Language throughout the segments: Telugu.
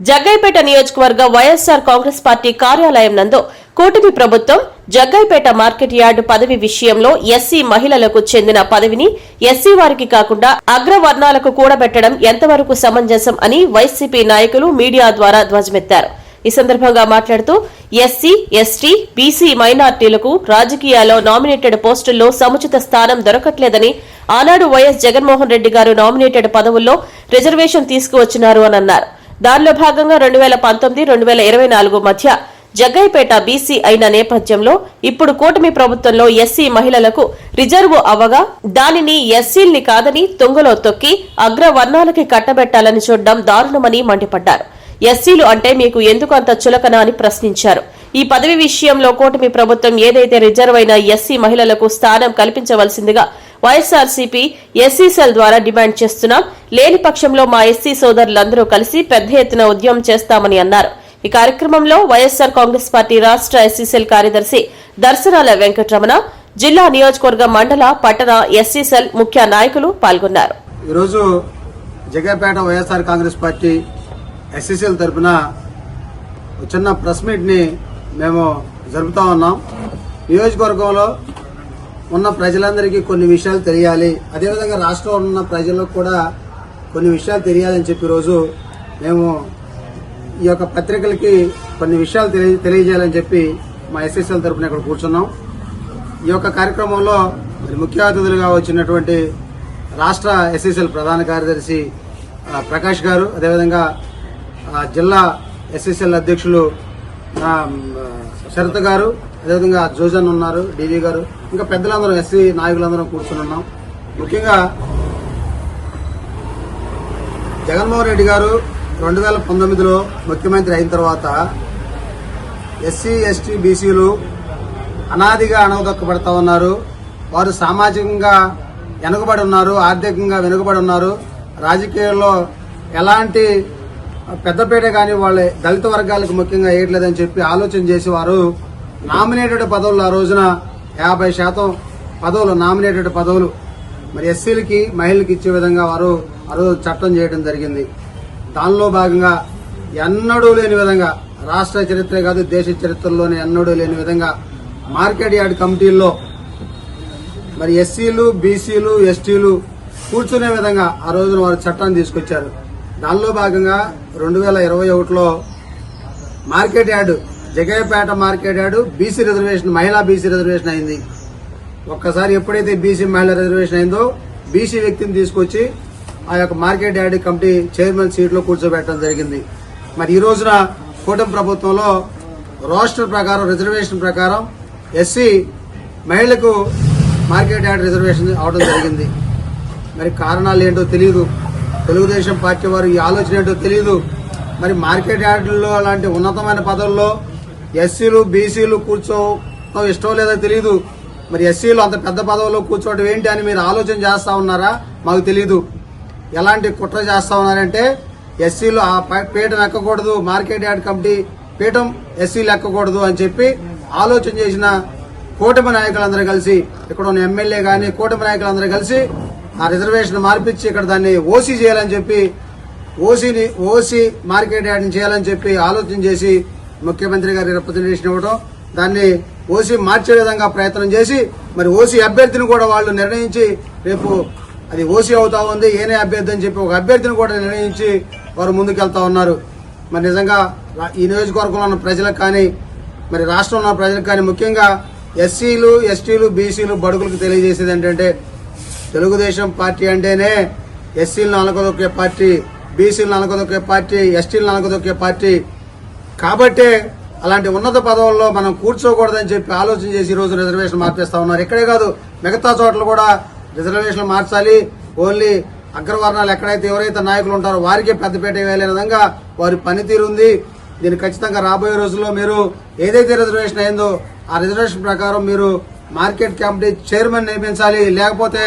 జగ్గైపేట నియోజకవర్గ వైఎస్సార్ కాంగ్రెస్ పార్టీ కార్యాలయం నందు కూటమి ప్రభుత్వం జగ్గైపేట మార్కెట్ యార్డు పదవి విషయంలో ఎస్సీ మహిళలకు చెందిన పదవిని ఎస్సీ వారికి కాకుండా అగ్రవర్ణాలకు కూడబెట్టడం ఎంతవరకు సమంజసం అని వైసీపీ నాయకులు మీడియా ద్వారా ధ్వజమెత్తారు. ఈ సందర్భంగా మాట్లాడుతూ ఎస్సీ ఎస్టీ బీసీ మైనార్టీలకు రాజకీయాల్లో నామినేటెడ్ పోస్టుల్లో సముచిత స్థానం దొరకట్లేదని ఆనాడు వైఎస్ జగన్మోహన్ రెడ్డి గారు నామినేటెడ్ పదవుల్లో రిజర్వేషన్ తీసుకువచ్చినారు అని అన్నారు. దానిలో భాగంగా రెండు వేల పంతొమ్మిది రెండు వేల ఇరవై నాలుగు మధ్య జగ్గైపేట బీసీ అయిన నేపథ్యంలో ఇప్పుడు కూటమి ప్రభుత్వంలో ఎస్సీ మహిళలకు రిజర్వ్ అవ్వగా దానిని ఎస్సీల్ని కాదని తుంగలో తొక్కి అగ్రవర్ణాలకి కట్టబెట్టాలని చూడడం దారుణమని మండిపడ్డారు. ఎస్సీలు అంటే మీకు ఎందుకు అంత చులకన అని ప్రశ్నించారు. ఈ పదవి విషయంలో కూటమి ప్రభుత్వం ఏదైతే రిజర్వ్ అయిన ఎస్సీ మహిళలకు స్థానం కల్పించవలసిందిగా వైఎస్ఆర్సీపీ ఎస్సీ సెల్ ద్వారా డిమాండ్ చేస్తున్నాం. లేని పక్షంలో మా ఎస్సీ సోదరులందరూ కలిసి పెద్ద ఎత్తున ఉద్యమం చేస్తామని అన్నారు. ఈ కార్యక్రమంలో వైఎస్సార్ కాంగ్రెస్ పార్టీ రాష్ట్ర ఎస్సీ కార్యదర్శి దర్శనాల వెంకటరమణ జిల్లా నియోజకవర్గ మండల పట్టణ ఎస్సీసెల్ ముఖ్య నాయకులు పాల్గొన్నారు. ఈరోజు Jagapeta YSR Congress party SC cell తరఫున చిన్న ప్రెస్ మీట్ని మేము జరుపుతా ఉన్నాం. నియోజకవర్గంలో ఉన్న ప్రజలందరికీ కొన్ని విషయాలు తెలియాలి. అదేవిధంగా రాష్ట్రంలో ఉన్న ప్రజలకు కూడా కొన్ని విషయాలు తెలియాలని చెప్పి రోజు మేము ఈ యొక్క పత్రికలకి కొన్ని విషయాలు తెలియజేయాలని చెప్పి మా ఎస్ఎస్ఎల్ తరఫున ఇక్కడ కూర్చున్నాం. ఈ యొక్క కార్యక్రమంలో మరి ముఖ్య అతిథులుగా వచ్చినటువంటి రాష్ట్ర ఎస్ఎస్ఎల్ ప్రధాన కార్యదర్శి ప్రకాష్ గారు అదేవిధంగా జిల్లా ఎస్ఎస్ఎల్ అధ్యక్షులు శరత్ గారు అదేవిధంగా జోజన్ ఉన్నారు డీవీ గారు ఇంకా పెద్దలందరం ఎస్సీ నాయకులందరం కూర్చుని ఉన్నాం. ముఖ్యంగా జగన్మోహన్ రెడ్డి గారు రెండు వేల పంతొమ్మిదిలో ముఖ్యమంత్రి అయిన తర్వాత ఎస్సీ ఎస్టీ బీసీలు అనాదిగా అణగదొక్కబడతా ఉన్నారు. వారు సామాజికంగా వెనుకబడి ఉన్నారు ఆర్థికంగా వెనుకబడి ఉన్నారు. రాజకీయాల్లో ఎలాంటి పెద్దపేట కానీ వాళ్ళ దళిత వర్గాలకు ముఖ్యంగా వేయట్లేదని చెప్పి ఆలోచన చేసి వారు నామినేటెడ్ పదవులు ఆ రోజున యాభై శాతం పదవులు నామినేటెడ్ పదవులు. మరి ఎస్సీలకి మహిళలకు ఇచ్చే విధంగా వారు ఆ రోజు చట్టం చేయడం జరిగింది. దానిలో భాగంగా ఎన్నడూ లేని విధంగా రాష్ట్ర చరిత్ర కాదు దేశ చరిత్రలోనే ఎన్నడూ లేని విధంగా మార్కెట్ యార్డ్ కమిటీల్లో మరి ఎస్సీలు బీసీలు ఎస్టీలు కూర్చునే విధంగా ఆ రోజున వారు చట్టాన్ని తీసుకొచ్చారు. దానిలో భాగంగా రెండు వేల ఇరవై ఒకటిలో market yard Jaggayyapeta market yard BC reservation మహిళా బీసీ రిజర్వేషన్ అయింది. ఒక్కసారి ఎప్పుడైతే బీసీ మహిళా రిజర్వేషన్ అయిందో బీసీ వ్యక్తిని తీసుకొచ్చి ఆ యొక్క మార్కెట్ యార్డ్ కమిటీ చైర్మన్ సీట్లో కూర్చోబెట్టడం జరిగింది. మరి ఈ రోజున కూటమి ప్రభుత్వంలో రోస్టర్ ప్రకారం రిజర్వేషన్ ప్రకారం ఎస్సీ మహిళలకు మార్కెట్ యార్డ్ రిజర్వేషన్ అవడం జరిగింది. మరి కారణాలు ఏంటో తెలియదు తెలుగుదేశం పార్టీ వారు ఈ ఆలోచన ఏంటో తెలియదు మరి మార్కెట్ యార్డుల్లో అలాంటి ఉన్నతమైన పదవుల్లో ఎస్సీలు బీసీలు కూర్చోవడం ఇష్టం లేదో తెలియదు మరి ఎస్సీలు అంత పెద్ద పదవుల్లో కూర్చోవడం ఏంటి అని మీరు ఆలోచన చేస్తా ఉన్నారా? మాకు తెలియదు ఎలాంటి కుట్ర చేస్తా ఉన్నారంటే ఎస్సీలు ఆ పీఠం ఎక్కకూడదు మార్కెట్ యార్డ్ కమిటీ పీఠం ఎస్సీలు ఎక్కకూడదు అని చెప్పి ఆలోచన చేసిన కూటమి నాయకులందరూ కలిసి ఇక్కడ ఉన్న ఎమ్మెల్యే కానీ కూటమి నాయకులందరూ కలిసి ఆ రిజర్వేషన్ మార్పిచ్చి ఇక్కడ దాన్ని ఓసీ చేయాలని చెప్పి ఓసీని ఓసీ మార్కెట్ యాడ్ చేయాలని చెప్పి ఆలోచన చేసి ముఖ్యమంత్రి గారి రిప్రజెంటేషన్ ఇవ్వడం దాన్ని ఓసీ మార్చే విధంగా ప్రయత్నం చేసి మరి ఓసీ అభ్యర్థిని కూడా వాళ్ళు నిర్ణయించి రేపు అది ఓసీ అవుతా ఉంది ఏనే అభ్యర్థి అని చెప్పి ఒక అభ్యర్థిని కూడా నిర్ణయించి వారు ముందుకెళ్తా ఉన్నారు. మరి నిజంగా ఈ నియోజకవర్గంలో ఉన్న ప్రజలకు కానీ మరి రాష్ట్రంలో ఉన్న ప్రజలకు కానీ ముఖ్యంగా ఎస్సీలు ఎస్టీలు బీసీలు బడుగులకు తెలియజేసేది ఏంటంటే తెలుగుదేశం పార్టీ అంటేనే ఎస్సీలను అనకదొక్కే పార్టీ బీసీలను అనకదొక్కే పార్టీ ఎస్టీలను అనకదొక్కే పార్టీ. కాబట్టే అలాంటి ఉన్నత పదవుల్లో మనం కూర్చోకూడదని చెప్పి ఆలోచన చేసి ఈరోజు రోజు రిజర్వేషన్ మార్చేస్తా ఉన్నారు. ఇక్కడే కాదు మిగతా చోట్ల కూడా రిజర్వేషన్లు మార్చాలి. ఓన్లీ అగ్రవర్ణాలు ఎక్కడైతే ఎవరైతే నాయకులు ఉంటారో వారికే పెద్దపేట వేయలేని విధంగా వారి పనితీరు ఉంది. దీన్ని ఖచ్చితంగా రాబోయే రోజుల్లో మీరు ఏదైతే రిజర్వేషన్ అయిందో ఆ రిజర్వేషన్ ప్రకారం మీరు మార్కెట్ కమిటీ చైర్మన్ నియమించాలి. లేకపోతే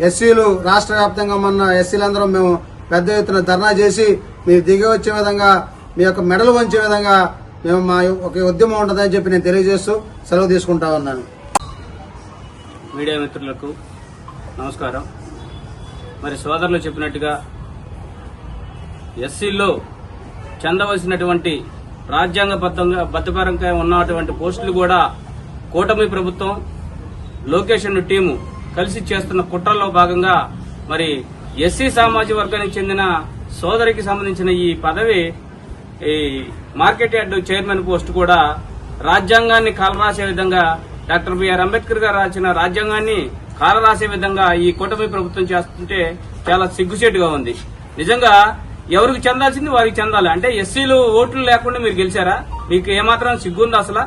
ఎస్సీలు రాష్ట్ర వ్యాప్తంగా మొన్న ఎస్సీలందరం మేము పెద్ద ఎత్తున ధర్నా చేసి మీరు దిగి వచ్చే విధంగా మీ యొక్క మెడలు వంచే విధంగా మేము మా ఒక ఉద్యమం ఉంటుందని చెప్పి నేను తెలియజేస్తూ సెలవు తీసుకుంటా ఉన్నాను. మీడియా మిత్రులకు నమస్కారం. మరి సోదరులు చెప్పినట్టుగా ఎస్సీల్లో చెందవలసినటువంటి రాజ్యాంగబద్ధంగా బద్దపరంగా ఉన్నటువంటి పోస్టులు కూడా కూటమి ప్రభుత్వం లోకేషన్ టీము కలిసి చేస్తున్న కుట్రల్లో భాగంగా మరి ఎస్సీ సామాజిక వర్గానికి చెందిన సోదరికి సంబంధించిన ఈ పదవి ఈ మార్కెట్ యార్డ్ చైర్మన్ పోస్ట్ కూడా రాజ్యాంగాన్ని కాలరాసే విధంగా డాక్టర్ బిఆర్ అంబేద్కర్ గారు రాసిన రాజ్యాంగాన్ని కాలరాసే విధంగా ఈ కూటమి ప్రభుత్వం చేస్తుంటే చాలా సిగ్గుచేటుగా ఉంది. నిజంగా ఎవరికి చెందాల్సింది వారికి చెందాలి. అంటే ఎస్సీలు ఓట్లు లేకుండా మీరు గెలిచారా? మీకు ఏమాత్రం సిగ్గుందా అసలు?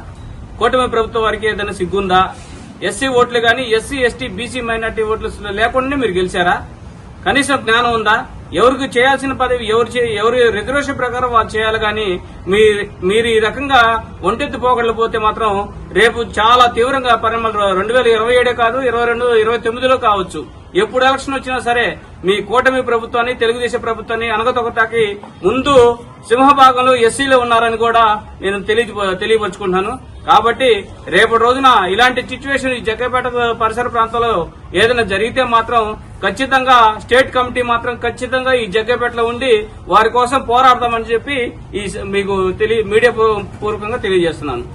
కూటమి ప్రభుత్వం వారికి ఏదైనా సిగ్గుందా? ఎస్సీ ఓట్లు కానీ ఎస్సీ ఎస్టీ బీసీ మైనార్టీ ఓట్లు లేకుండానే మీరు గెలిచారా? కనీసం జ్ఞానం ఉందా? ఎవరికి చేయాల్సిన పదవి ఎవరు ఎవరి రిజర్వేషన్ ప్రకారం వాళ్ళు చేయాలి కానీ మీ- మీరు ఈ రకంగా ఒంటెత్తు పోగళ్ళు పోతే మాత్రం రేపు చాలా తీవ్రంగా పరిణామాలు రెండు వేల ఇరవై ఏడే కాదు ఇరవై రెండు ఇరవై తొమ్మిదిలో కావచ్చు. ఎప్పుడు ఎలక్షన్ వచ్చినా సరే మీ కూటమి ప్రభుత్వాన్ని తెలుగుదేశం ప్రభుత్వాన్ని అనగతొకటాకి ముందు సింహభాగంలో ఎస్సీలో ఉన్నారని కూడా నేను తెలియపరుచుకుంటున్నాను. కాబట్టి రేపటి రోజున ఇలాంటి సిచ్యువేషన్ ఈ జగ్గపేట పరిసర ప్రాంతాల్లో ఏదైనా జరిగితే మాత్రం ఖచ్చితంగా స్టేట్ కమిటీ మాత్రం ఖచ్చితంగా ఈ జగ్గపేటలో ఉండి వారి కోసం పోరాడతామని చెప్పి ఈ మీకు మీడియా పూర్వకంగా తెలియజేస్తున్నాను.